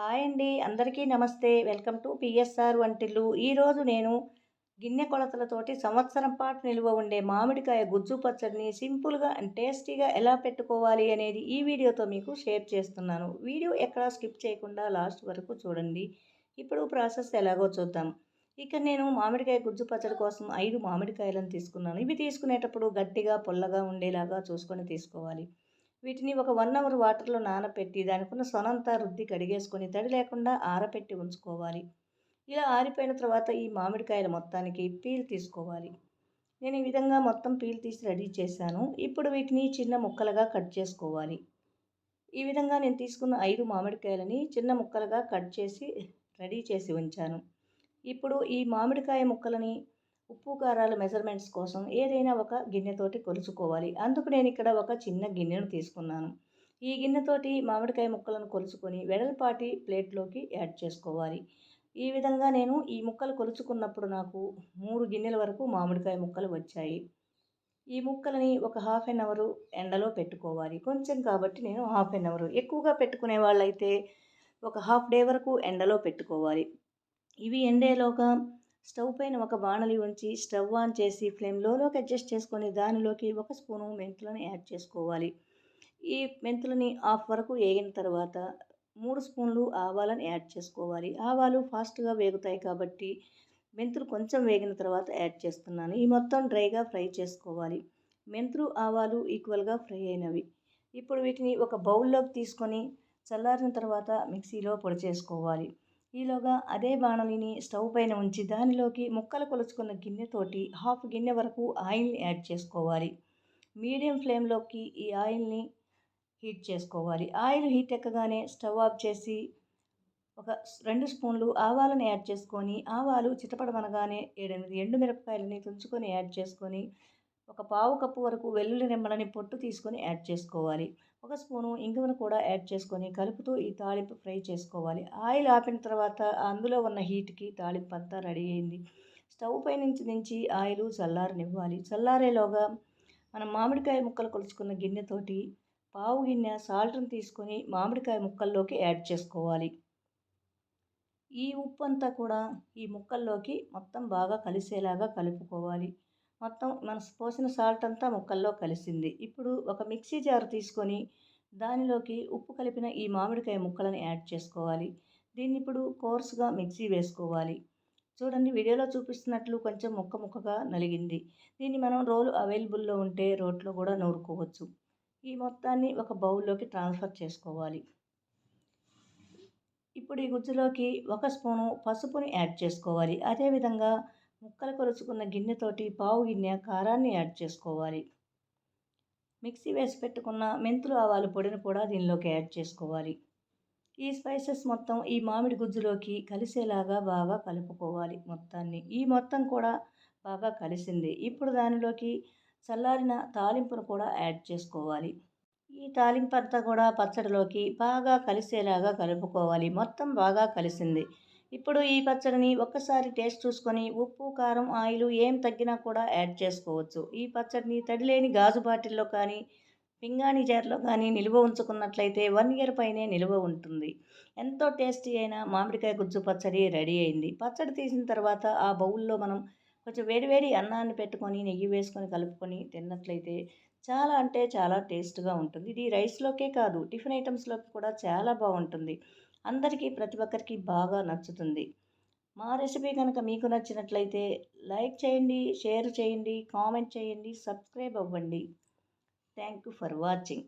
Hi అండి. అందరికీ నమస్తే. వెల్కమ్ టు పిఎస్ఆర్ వంటిల్లు. ఈరోజు నేను గిన్నె కొలతలతోటి సంవత్సరం పాటు నిల్వ ఉండే మామిడికాయ గుజ్జు పచ్చడిని సింపుల్గా అండ్ టేస్టీగా ఎలా పెట్టుకోవాలి అనేది ఈ వీడియోతో మీకు షేర్ చేస్తున్నాను. వీడియో ఎక్కడా స్కిప్ చేయకుండా లాస్ట్ వరకు చూడండి. ఇప్పుడు ప్రాసెస్ ఎలాగో చూద్దాం. ఇక్కడ నేను మామిడికాయ గుజ్జు పచ్చడి కోసం ఐదు మామిడికాయలను తీసుకున్నాను. ఇవి తీసుకునేటప్పుడు గట్టిగా పొల్లగా ఉండేలాగా చూసుకొని తీసుకోవాలి. వీటిని ఒక వన్ అవర్ వాటర్లో నానపెట్టి దానికున్న సొనంతా రుద్ది కడిగేసుకొని తడి లేకుండా ఆరపెట్టి ఉంచుకోవాలి. ఇలా ఆరిపోయిన తర్వాత ఈ మామిడికాయల మొత్తానికి పీల్ తీసుకోవాలి. నేను ఈ విధంగా మొత్తం పీల్ తీసి రెడీ చేశాను. ఇప్పుడు వీటిని చిన్న ముక్కలుగా కట్ చేసుకోవాలి. ఈ విధంగా నేను తీసుకున్న ఐదు మామిడికాయలని చిన్న ముక్కలుగా కట్ చేసి రెడీ చేసి ఉంచాను. ఇప్పుడు ఈ మామిడికాయ ముక్కలని ఉప్పు కారాల మెజర్మెంట్స్ కోసం ఏదైనా ఒక గిన్నెతోటి కొలుచుకోవాలి. అందుకు నేను ఇక్కడ ఒక చిన్న గిన్నెను తీసుకున్నాను. ఈ గిన్నెతోటి మామిడికాయ ముక్కలను కొలుచుకొని వెడల్పాటి ప్లేట్లోకి యాడ్ చేసుకోవాలి. ఈ విధంగా నేను ఈ ముక్కలు కొలుచుకున్నప్పుడు నాకు మూడు గిన్నెల వరకు మామిడికాయ ముక్కలు వచ్చాయి. ఈ ముక్కలని ఒక హాఫ్ అన్ అవరు ఎండలో పెట్టుకోవాలి. కొంచెం కాబట్టి నేను హాఫ్ అన్ అవరు. ఎక్కువగా పెట్టుకునే వాళ్ళైతే ఒక హాఫ్ డే వరకు ఎండలో పెట్టుకోవాలి. ఇవి ఎండేలోగా స్టవ్ పైన ఒక బాణలి ఉంచి స్టవ్ ఆన్ చేసి ఫ్లేమ్ లోలోకి అడ్జస్ట్ చేసుకొని దానిలోకి ఒక స్పూను మెంతులను యాడ్ చేసుకోవాలి. ఈ మెంతులని హాఫ్ వరకు వేగిన తర్వాత మూడు స్పూన్లు ఆవాలను యాడ్ చేసుకోవాలి. ఆవాలు ఫాస్ట్గా వేగుతాయి కాబట్టి మెంతులు కొంచెం వేగిన తర్వాత యాడ్ చేస్తున్నాను. ఈ మొత్తం డ్రైగా ఫ్రై చేసుకోవాలి. మెంతులు ఆవాలు ఈక్వల్గా ఫ్రై అయినవి. ఇప్పుడు వీటిని ఒక బౌల్లోకి తీసుకొని చల్లారిన తర్వాత మిక్సీలో పొడి చేసుకోవాలి. ఈలోగా అదే బాణలిని స్టవ్ పైన ఉంచి దానిలోకి ముక్కలు కొలుచుకున్న గిన్నెతోటి హాఫ్ గిన్నె వరకు ఆయిల్ని యాడ్ చేసుకోవాలి. మీడియం ఫ్లేమ్లోకి ఈ ఆయిల్ని హీట్ చేసుకోవాలి. ఆయిల్ హీట్ ఎక్కగానే స్టవ్ ఆఫ్ చేసి ఒక రెండు స్పూన్లు ఆవాలను యాడ్ చేసుకొని ఆవాలు చిటపడమనగానే ఏడెనిమిది ఎండుమిరపకాయలని తుంచుకొని యాడ్ చేసుకొని ఒక పావు కప్పు వరకు వెల్లుల్లి రెమ్మలని పొట్టు తీసుకొని యాడ్ చేసుకోవాలి. ఒక స్పూను ఇంగువను కూడా యాడ్ చేసుకొని కలుపుతూ ఈ తాలింపు ఫ్రై చేసుకోవాలి. ఆయిల్ ఆపిన తర్వాత అందులో ఉన్న హీట్కి తాలింపు అంతా రెడీ అయింది. స్టవ్ పై నుంచి దించి ఆయిల్ చల్లారనివ్వాలి. చల్లారేలోగా మనం మామిడికాయ ముక్కలు కొలుచుకున్న గిన్నెతోటి పావు గిన్నె సాల్ట్ని తీసుకొని మామిడికాయ ముక్కల్లోకి యాడ్ చేసుకోవాలి. ఈ ఉప్పు అంతా కూడా ఈ ముక్కల్లోకి మొత్తం బాగా కలిసేలాగా కలుపుకోవాలి. మొత్తం మన పోసిన సాల్ట్ అంతా ముక్కల్లో కలిసింది. ఇప్పుడు ఒక మిక్సీ జార్ తీసుకొని దానిలోకి ఉప్పు కలిపిన ఈ మామిడికాయ ముక్కలను యాడ్ చేసుకోవాలి. దీన్ని ఇప్పుడు కోర్స్గా మిక్సీ వేసుకోవాలి. చూడండి వీడియోలో చూపిస్తున్నట్లు కొంచెం ముక్క ముక్కగా నలిగింది. దీన్ని మనం రోలు అవైలబుల్లో ఉంటే రోట్లో కూడా నూరుకోవచ్చు. ఈ మొత్తాన్ని ఒక బౌల్లోకి ట్రాన్స్ఫర్ చేసుకోవాలి. ఇప్పుడు ఈ గుజ్జులోకి ఒక స్పూను పసుపుని యాడ్ చేసుకోవాలి. అదేవిధంగా ముక్కలు కొలుచుకున్న గిన్నెతోటి పావు గిన్నె కారాన్ని యాడ్ చేసుకోవాలి. మిక్సీ వేసి పెట్టుకున్న మెంతులు ఆవాలు పొడిని కూడా దీనిలోకి యాడ్ చేసుకోవాలి. ఈ స్పైసెస్ మొత్తం ఈ మామిడి గుజ్జులోకి కలిసేలాగా బాగా కలుపుకోవాలి మొత్తాన్ని. ఈ మొత్తం కూడా బాగా కలిసింది. ఇప్పుడు దానిలోకి చల్లారిన తాలింపును కూడా యాడ్ చేసుకోవాలి. ఈ తాలింపు అంతా కూడా పచ్చడిలోకి బాగా కలిసేలాగా కలుపుకోవాలి. మొత్తం బాగా కలిసింది. ఇప్పుడు ఈ పచ్చడిని ఒక్కసారి టేస్ట్ చూసుకొని ఉప్పు కారం ఆయిల్ ఏం తగ్గినా కూడా యాడ్ చేసుకోవచ్చు. ఈ పచ్చడిని తడిలేని గాజు బాటిల్లో కానీ పింగాణి జార్లో కానీ నిల్వ ఉంచుకున్నట్లయితే వన్ ఇయర్ పైనే నిల్వ ఉంటుంది. ఎంతో టేస్టీ అయిన మామిడికాయ గుజ్జు పచ్చడి రెడీ అయింది. పచ్చడి తీసిన తర్వాత ఆ బౌల్లో మనం కొంచెం వేడివేడి అన్నాన్ని పెట్టుకొని నెయ్యి వేసుకొని కలుపుకొని తిన్నట్లయితే చాలా అంటే చాలా టేస్ట్గా ఉంటుంది. ఇది రైస్లోకే కాదు టిఫిన్ ఐటమ్స్లోకి కూడా చాలా బాగుంటుంది. అందరికీ ప్రతి ఒక్కరికి బాగా నచ్చుతుంది. మా రెసిపీ కనుక మీకు నచ్చినట్లయితే లైక్ చేయండి షేర్ చేయండి కామెంట్ చేయండి సబ్స్క్రైబ్ అవ్వండి. Thank you for watching.